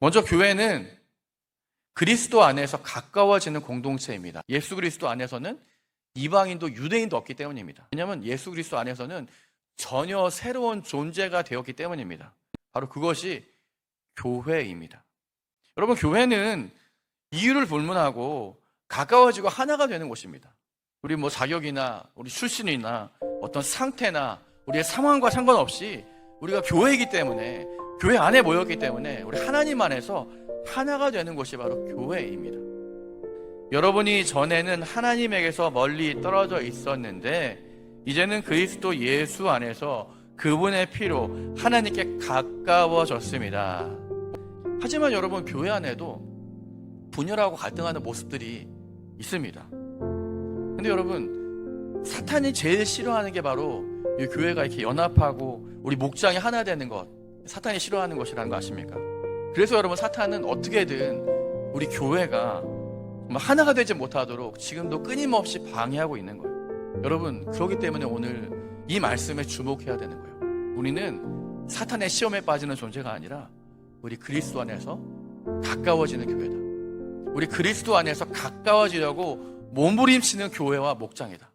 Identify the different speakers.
Speaker 1: 먼저 교회는 그리스도 안에서 가까워지는 공동체입니다. 예수 그리스도 안에서는 이방인도 유대인도 없기 때문입니다. 왜냐하면 예수 그리스도 안에서는 전혀 새로운 존재가 되었기 때문입니다. 바로 그것이 교회입니다. 여러분, 교회는 이유를 불문하고 가까워지고 하나가 되는 곳입니다. 우리 뭐 자격이나 우리 출신이나 어떤 상태나 우리의 상황과 상관없이 우리가 교회이기 때문에 교회 안에 모였기 때문에 우리 하나님 안에서 하나가 되는 곳이 바로 교회입니다. 여러분이 전에는 하나님에게서 멀리 떨어져 있었는데 이제는 그리스도 예수 안에서 그분의 피로 하나님께 가까워졌습니다. 하지만 여러분 교회 안에도 분열하고 갈등하는 모습들이 있습니다. 근데 여러분 사탄이 제일 싫어하는 게 바로 이 교회가 이렇게 연합하고 우리 목장이 하나 되는 것 사탄이 싫어하는 것이라는 거 아십니까? 그래서 여러분 사탄은 어떻게든 우리 교회가 하나가 되지 못하도록 지금도 끊임없이 방해하고 있는 거예요. 여러분 그렇기 때문에 오늘 이 말씀에 주목해야 되는 거예요. 우리는 사탄의 시험에 빠지는 존재가 아니라 우리 그리스도 안에서 가까워지는 교회다. 우리 그리스도 안에서 가까워지려고 몸부림치는 교회와 목장이다.